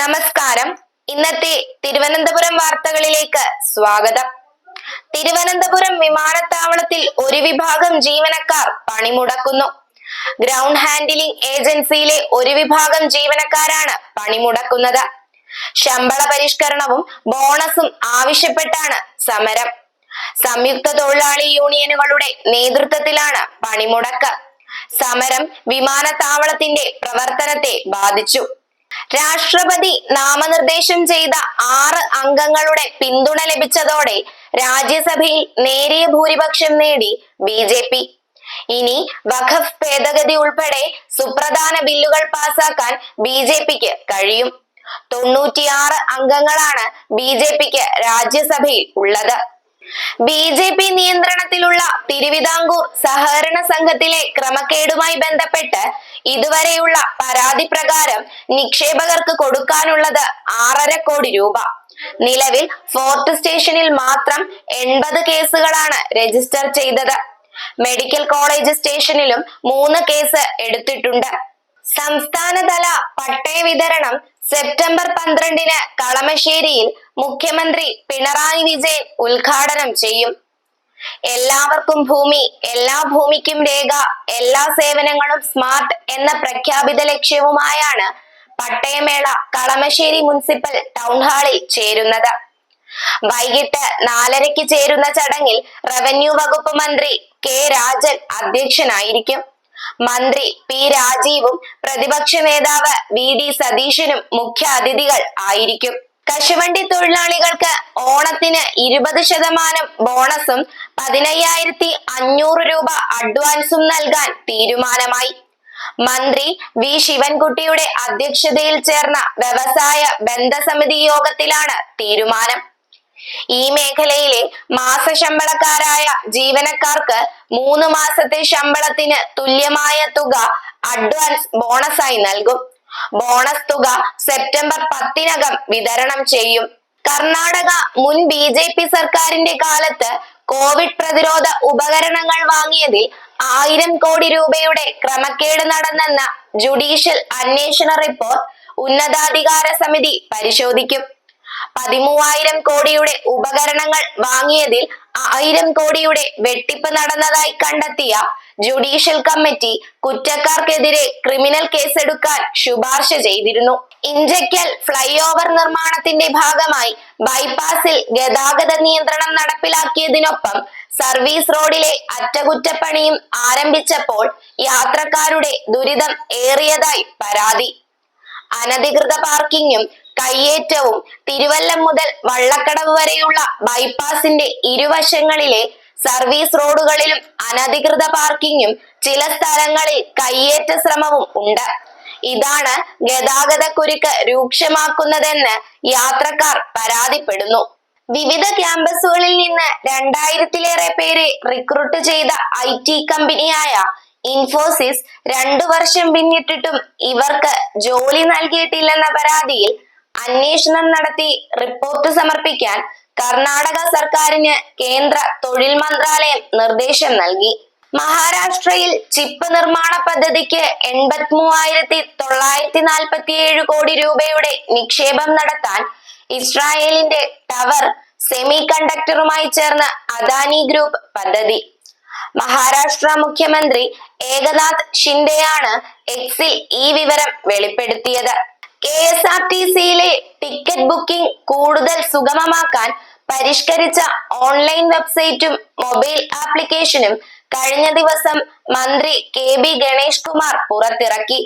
നമസ്കാരം. ഇന്നത്തെ തിരുവനന്തപുരം വാർത്തകളിലേക്ക് സ്വാഗതം. തിരുവനന്തപുരം വിമാനത്താവളത്തിൽ ഒരു വിഭാഗം ജീവനക്കാർ പണിമുടക്കുന്നു. ഗ്രൗണ്ട് ഹാൻഡിലിംഗ് ഏജൻസിയിലെ ഒരു വിഭാഗം ജീവനക്കാരാണ് പണിമുടക്കുന്നത്. ശമ്പള പരിഷ്കരണവും ബോണസും ആവശ്യപ്പെട്ടാണ് സമരം. സംയുക്ത തൊഴിലാളി യൂണിയനുകളുടെ നേതൃത്വത്തിലാണ് പണിമുടക്ക്. സമരം വിമാനത്താവളത്തിന്റെ പ്രവർത്തനത്തെ ബാധിച്ചു. രാഷ്ട്രപതി നാമനിർദ്ദേശം ചെയ്ത ആറ് അംഗങ്ങളുടെ പിന്തുണ ലഭിച്ചതോടെ രാജ്യസഭയിൽ നേരിയ ഭൂരിപക്ഷം നേടി ബി ജെ പി. ഇനി വഖഫ് ഭേദഗതി ഉൾപ്പെടെ സുപ്രധാന ബില്ലുകൾ പാസാക്കാൻ ബി ജെ പിക്ക് കഴിയും. തൊണ്ണൂറ്റിയാറ് അംഗങ്ങളാണ് ബി ജെ പിക്ക് രാജ്യസഭയിൽ ഉള്ളത്. ബി ജെ പി നിയന്ത്രണത്തിലുള്ള തിരുവിതാംകൂർ സഹകരണ സംഘത്തിലെ ക്രമക്കേടുമായി ബന്ധപ്പെട്ട് ഇതുവരെയുള്ള പരാതി പ്രകാരം നിക്ഷേപകർക്ക് കൊടുക്കാനുള്ളത് ആറര കോടി രൂപ. നിലവിൽ ഫോർട്ട് സ്റ്റേഷനിൽ മാത്രം എൺപത് കേസുകളാണ് രജിസ്റ്റർ ചെയ്തത്. മെഡിക്കൽ കോളേജ് സ്റ്റേഷനിലും മൂന്ന് കേസ് എടുത്തിട്ടുണ്ട്. സംസ്ഥാനതല പട്ടയ വിതരണം സെപ്റ്റംബർ പന്ത്രണ്ടിന് കളമശ്ശേരിയിൽ മുഖ്യമന്ത്രി പിണറായി വിജയൻ ഉദ്ഘാടനം ചെയ്യും. എല്ലാവർക്കും ഭൂമി എല്ലാ ഭൂമിക്കും രേഖ എല്ലാ സേവനങ്ങളും സ്മാർട്ട് എന്ന പ്രഖ്യാപിത ലക്ഷ്യവുമായാണ് പട്ടയമേള കളമശ്ശേരി മുനിസിപ്പൽ ടൗൺ ഹാളിൽ ചേരുന്നത്. വൈകിട്ട് നാലരയ്ക്ക് ചേരുന്ന ചടങ്ങിൽ റവന്യൂ വകുപ്പ് മന്ത്രി കെ രാജൻ അധ്യക്ഷനായിരിക്കും. മന്ത്രി പി രാജീവും പ്രതിപക്ഷ നേതാവ് വി ഡി സതീശനും മുഖ്യ അതിഥികൾ ആയിരിക്കും. കശുവണ്ടി തൊഴിലാളികൾക്ക് ഓണത്തിന് ഇരുപത് ശതമാനം ബോണസും പതിനയ്യായിരത്തി അഞ്ഞൂറ് രൂപ അഡ്വാൻസും നൽകാൻ തീരുമാനമായി. മന്ത്രി വി. ശിവൻകുട്ടിയുടെ അധ്യക്ഷതയിൽ ചേർന്ന വ്യവസായ ബന്ധസമിതി യോഗത്തിലാണ് തീരുമാനം. ഈ മേഖലയിലെ മാസശമ്പളക്കാരായ ജീവനക്കാർക്ക് മൂന്ന് മാസത്തെ ശമ്പളത്തിന് തുല്യമായ തുക അഡ്വാൻസ് ബോണസായി നൽകും. ബോണസ് തുക സെപ്റ്റംബർ പത്തിനകം വിതരണം ചെയ്യും. കർണാടക മുൻ ബി ജെ പി സർക്കാരിന്റെ കാലത്ത് കോവിഡ് പ്രതിരോധ ഉപകരണങ്ങൾ വാങ്ങിയതിൽ ആയിരം കോടി രൂപയുടെ ക്രമക്കേട് നടന്നെന്ന ജുഡീഷ്യൽ അന്വേഷണ റിപ്പോർട്ട് ഉന്നതാധികാര സമിതി പരിശോധിക്കും. പതിമൂവായിരം കോടിയുടെ ഉപകരണങ്ങൾ വാങ്ങിയതിൽ ആയിരം കോടിയുടെ വെട്ടിപ്പ് നടന്നതായി കണ്ടെത്തിയ ജുഡീഷ്യൽ കമ്മിറ്റി കുറ്റക്കാർക്കെതിരെ ക്രിമിനൽ കേസെടുക്കാൻ ശുപാർശ ചെയ്തിരുന്നു. ഇഞ്ചക്കൽ ഫ്ലൈ ഓവർ നിർമ്മാണത്തിന്റെ ഭാഗമായി ബൈപ്പാസിൽ ഗതാഗത നിയന്ത്രണം നടപ്പിലാക്കിയതിനൊപ്പം സർവീസ് റോഡിലെ അറ്റകുറ്റപ്പണിയും ആരംഭിച്ചപ്പോൾ യാത്രക്കാരുടെ ദുരിതം ഏറിയതായി പരാതി. അനധികൃത പാർക്കിങ്ങും കയ്യേറ്റവും തിരുവല്ലം മുതൽ വള്ളക്കടവ് വരെയുള്ള ബൈപ്പാസിന്റെ ഇരുവശങ്ങളിലെ സർവീസ് റോഡുകളിലും അനധികൃത പാർക്കിങ്ങും ചില സ്ഥലങ്ങളിൽ കയ്യേറ്റ ശ്രമവും ഉണ്ട്. ഇതാണ് ഗതാഗത കുരുക്ക് രൂക്ഷമാക്കുന്നതെന്ന് യാത്രക്കാർ പരാതിപ്പെടുന്നു. വിവിധ ക്യാമ്പസുകളിൽ നിന്ന് രണ്ടായിരത്തിലേറെ പേരെ റിക്രൂട്ട് ചെയ്ത ഐ ടി കമ്പനിയായ ഇൻഫോസിസ് രണ്ടു വർഷം പിന്നിട്ടിട്ടും ഇവർക്ക് ജോലി നൽകിയിട്ടില്ലെന്ന പരാതിയിൽ അന്വേഷണം നടത്തി റിപ്പോർട്ട് സമർപ്പിക്കാൻ കർണാടക സർക്കാരിന് കേന്ദ്ര തൊഴിൽ മന്ത്രാലയം നിർദ്ദേശം നൽകി. മഹാരാഷ്ട്രയിൽ ചിപ്പ് നിർമ്മാണ പദ്ധതിക്ക് എൺപത്തി മൂവായിരത്തി തൊള്ളായിരത്തി നാൽപ്പത്തി ഏഴ് കോടി രൂപയുടെ നിക്ഷേപം നടത്താൻ ഇസ്രായേലിന്റെ ടവർ സെമി കണ്ടക്ടറുമായി ചേർന്ന് അദാനി ഗ്രൂപ്പ് പദ്ധതി. മഹാരാഷ്ട്ര മുഖ്യമന്ത്രി ഏകനാഥ് ഷിൻഡെയാണ് എക്സിൽ ഈ വിവരം വെളിപ്പെടുത്തിയത്. കെ എസ് ആർ ടി സിയിലെ ടിക്കറ്റ് ബുക്കിംഗ് കൂടുതൽ സുഗമമാക്കാൻ പരിഷ്കരിച്ച ഓൺലൈൻ വെബ്സൈറ്റും മൊബൈൽ ആപ്ലിക്കേഷനും കഴിഞ്ഞ ദിവസം മന്ത്രി കെ ബി ഗണേഷ് കുമാർ പുറത്തിറക്കി.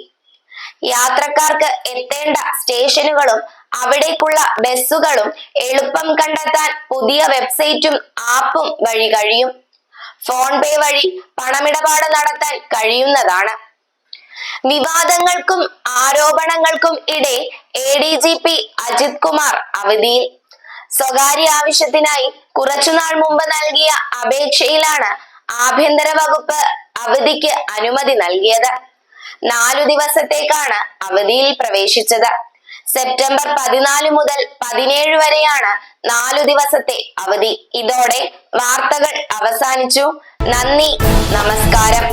യാത്രക്കാർക്ക് എത്തേണ്ട സ്റ്റേഷനുകളും അവിടേക്കുള്ള ബസ്സുകളും എളുപ്പം കണ്ടെത്താൻ പുതിയ വെബ്സൈറ്റും ആപ്പും വഴി കഴിയും. ഫോൺ പേ വഴി പണമിടപാട് നടത്താൻ കഴിയുന്നതാണ്. വിവാദങ്ങൾക്കും ആരോപണങ്ങൾക്കും ഇടെ A D G P Ajith Kumar അവധിയിൽ. സ്വകാര്യ ആവശ്യത്തിനായി കുറച്ചുനാൾ മുമ്പ് നൽകിയ അപേക്ഷയിലാണ് ആഭ്യന്തര വകുപ്പ് അവധിക്ക് അനുമതി നൽകിയത്. നാലു ദിവസത്തേക്കാണ് അവധിയിൽ പ്രവേശിച്ചത്. സെപ്റ്റംബർ പതിനാല് മുതൽ പതിനേഴ് വരെയാണ് നാലു ദിവസത്തെ അവധി. ഇതോടെ വാർത്തകൾ അവസാനിച്ചു. നന്ദി നമസ്കാരം.